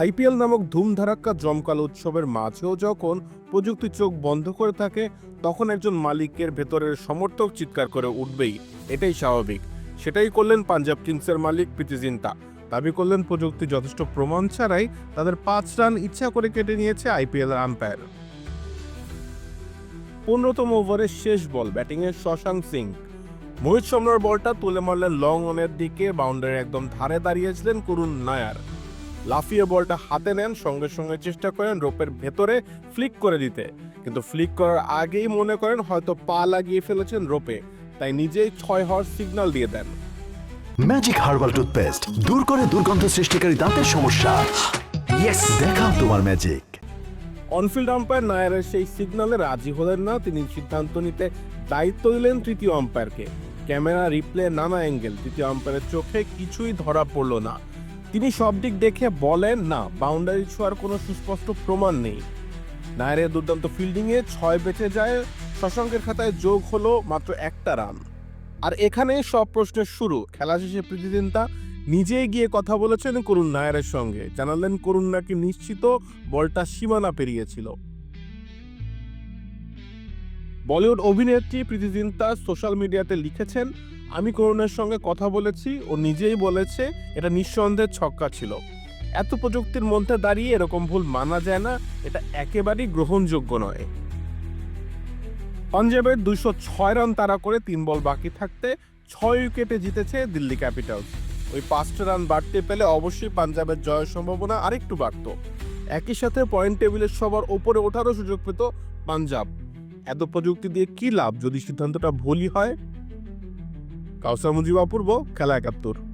IPL নামক ধুমধারাক্কা জমকাল উৎসবের মাঝেও যখন প্রযুক্তি চোখ বন্ধ করে থাকে, তখন একজন মালিকের ভেতরের সমর্থক চিৎকার করে উঠবেই। এটাই স্বাভাবিক। সেটাই করলেন পাঞ্জাব কিংসের মালিক প্রীতি জিন্তা। দাবি করলেন, প্রযুক্তি যথেষ্ট প্রমাণ ছাড়াই তাদের পাঁচ রান ইচ্ছা করে কেটে নিয়েছে আইপিএল আম্পায়ার। পনেরোতম ওভারের শেষ বল, ব্যাটিংয়ে শশাঙ্ক সিং। মোহিত সম্রার বলটা তুলে মারলেন লং অনের দিকে বাউন্ডারি একদম ধারে দাঁড়িয়েছিলেন করুণ নায়ার। লাফিয়ে বলটা হাতে নেন সঙ্গে সঙ্গে চেষ্টা করেন রোপের ভেতরে ফ্লিক করে দিতে। কিন্তু ফ্লিক করার আগেই মনে করেন হয়তো পা লাগিয়ে ফেলেছেন রোপে তাই নিজেই ছয় হওয়ার সিগন্যাল দিয়ে দেন। ম্যাজিক হার্বাল টুথপেস্ট দূর করে দুর্গন্ধ সৃষ্টিকারী দাঁতের সমস্যা। ইয়েস দেখাও তোমার ম্যাজিক অনফিল্ড আম্পায়ার নায়ারের সেই সিগন্যালে রাজি হলেন না তিনি সিদ্ধান্ত নিতে দায়িত্ব দিলেন তৃতীয় আম্পায়ারকে ক্যামেরা রিপ্লে নানা অ্যাঙ্গেল তৃতীয় আম্পায়ারের চোখে কিছুই ধরা পড়ল না। তিনি সব দিক দেখে বলেন, না বাউন্ডারি ছোঁয়ার কোনো সুস্পষ্ট প্রমাণ নেই। নায়ারের দুর্দান্ত ফিল্ডিংয়ে ছয় বেঁচে যায়। শশাঙ্কের খাতায় যোগ হলো মাত্র একটা রান। আর এখানে সব প্রশ্নের শুরু। খেলা শেষে প্রীতিদিনতা নিজেই গিয়ে কথা বলেছেন করুণ নায়ারের সঙ্গে। জানালেন, করুণ নাকি নিশ্চিত বলটা সীমানা পেরিয়েছিল? বলিউড অভিনেত্রী প্রীতি সোশ্যাল মিডিয়াতে লিখেছেন আমি করুণের সঙ্গে কথা বলেছি, ও নিজেই বলেছে, এটা নিঃসন্দেহে ছক্কা ছিল। এত প্রযুক্তির মধ্যে দাঁড়িয়ে এরকম ভুল মানা যায় না, এটা একেবারেই গ্রহণযোগ্য নয়। পাঞ্জাবের দুশো ছয় রান তাড়া করে তিন বল বাকি থাকতে ছয় উইকেটে জিতেছে দিল্লি ক্যাপিটালস। ওই পাঁচটা রান বাড়তে পেলে অবশ্যই পাঞ্জাবের জয়ের সম্ভাবনা আরেকটু বাড়ত। একই সাথে পয়েন্ট টেবিলের সবার ওপরে ওঠারও সুযোগ পেত পাঞ্জাব। এত প্রযুক্তি দিয়ে কি লাভ যদি সিদ্ধান্তটা ভুলই হয়? কাউসার মুজিব অপূর্ব খেলা একাত্তর।